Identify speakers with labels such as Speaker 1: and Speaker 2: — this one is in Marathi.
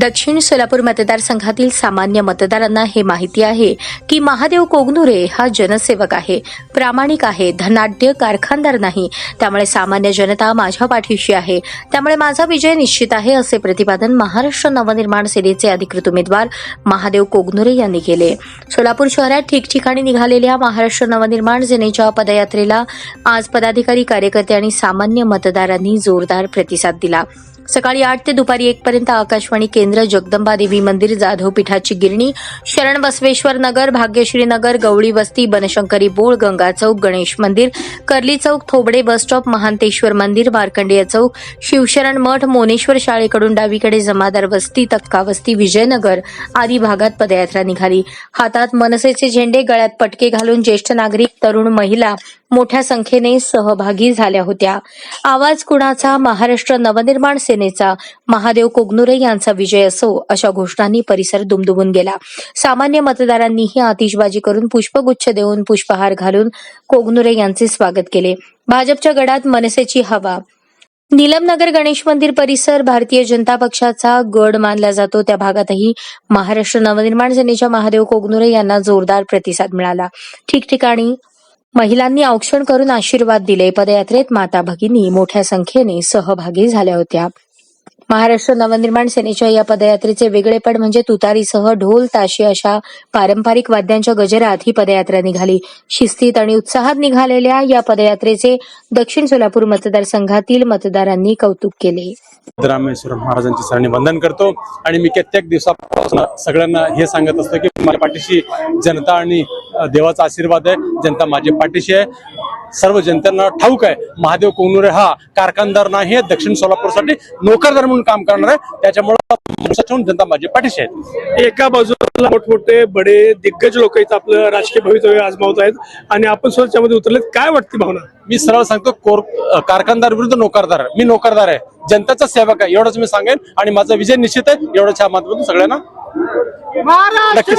Speaker 1: दक्षिण सोलापूर मतदारसंघातील सामान्य मतदारांना हे माहिती आहे की महादेव कोगनुरे हा जनसेवक आहे. प्रामाणिक आहे धनाढ्य कारखानदार नाही. त्यामुळे सामान्य जनता माझ्या पाठीशी आहे. त्यामुळे माझा विजय निश्चित आहे असे प्रतिपादन महाराष्ट्र नवनिर्माण सेनेचे अधिकृत उमेदवार महादेव कोगनुरे यांनी केले. सोलापूर शहरात ठिकठिकाणी निघालेल्या महाराष्ट्र नवनिर्माण सेनेच्या पदयात्रेला आज पदाधिकारी कार्यकर्ते आणि सामान्य मतदारांनी जोरदार प्रतिसाद दिला. सकाळी आठ ते दुपारी एक पर्यंत आकाशवाणी केंद्र जगदंबा देवी मंदिर जाधव पीठाची गिरणी शरण बसवेश्वर नगर भाग्यश्री नगर गवळी वस्ती बनशंकरी बोळ गंगा चौक गणेश मंदिर कर्ली चौक थोबडे बस स्टॉप महांतेश्वर मंदिर मार्कंडेय चौक शिवशरण मठ मोनेश्वर शाळेकडून डावीकडे जमादार वस्ती तक्का वस्ती विजयनगर आदी भागात पदयात्रा निघाली. हातात मनसेचे झेंडे गळ्यात पटके घालून ज्येष्ठ नागरिक तरुण महिला मोठ्या संख्येने सहभागी झाल्या होत्या. आवाज कुणाचा? महाराष्ट्र नवनिर्माण शिवसेनेचा महादेव कोगनुरे यांचा विजय असो अशा घोषणांनी परिसर दुमदुमून गेला. सामान्य मतदारांनीही आतिषबाजी करून पुष्पगुच्छ देऊन पुष्पहार घालून कोगनुरे यांचे स्वागत केले. भाजपच्या गडात मनसेची हवा. नीलमनगर गणेश मंदिर परिसर भारतीय जनता पक्षाचा गड मानला जातो. त्या भागातही महाराष्ट्र नवनिर्माण सेनेच्या महादेव कोगनुरे यांना जोरदार प्रतिसाद मिळाला. ठिकठिकाणी महिलांनी औक्षण करून आशीर्वाद दिले. पदयात्रेत माता भगिनी मोठ्या संख्येने सहभागी झाल्या होत्या. महाराष्ट्र नवनिर्माण सेनेच्या या पदयात्रेचे वेगळेपण म्हणजे तुतारीसह ढोल ताशी अशा पारंपरिक वाद्यांच्या गजरात ही पदयात्रा निघाली. शिस्तीत आणि उत्साहात निघालेल्या या पदयात्रेचे दक्षिण सोलापूर मतदारसंघातील मतदारांनी कौतुक केले.
Speaker 2: रामेश्वर महाराजांचे सरणी वंदन करतो आणि मी कित्येक दिवसापासून सगळ्यांना हे सांगत असतो की माझ्या पाठीशी जनता आणि देवाचा आशीर्वाद आहे जनता माझ्या पाठीशी आहे. सर्व जनतेला ठाऊक आहे. महादेव कोनुरे हा कारखानदार नाही आहे दक्षिण सोलापूरसाठी नोकरदार म्हणून काम करणार आहे. त्याच्यामुळे जनता माझ्या पाठीशी आहे.
Speaker 3: एका बाजूला मोठमोठे बडे दिग्गज लोक इथं आपलं राजकीय भवितव्य आजमावत आहेत. आणि आपण सुद्धा त्यामध्ये उतरलेत. काय वाटते भावना?
Speaker 2: मी सरळ सांगतो कोर कारखानदार विरुद्ध नोकरदार मी नोकरदार आहे. जनतेचा सेवक आहे. एवढंच मी सांगेन. आणि माझा विजय निश्चित आहे. एवढंच ह्या माध्यमातून सगळ्यांना नक्कीच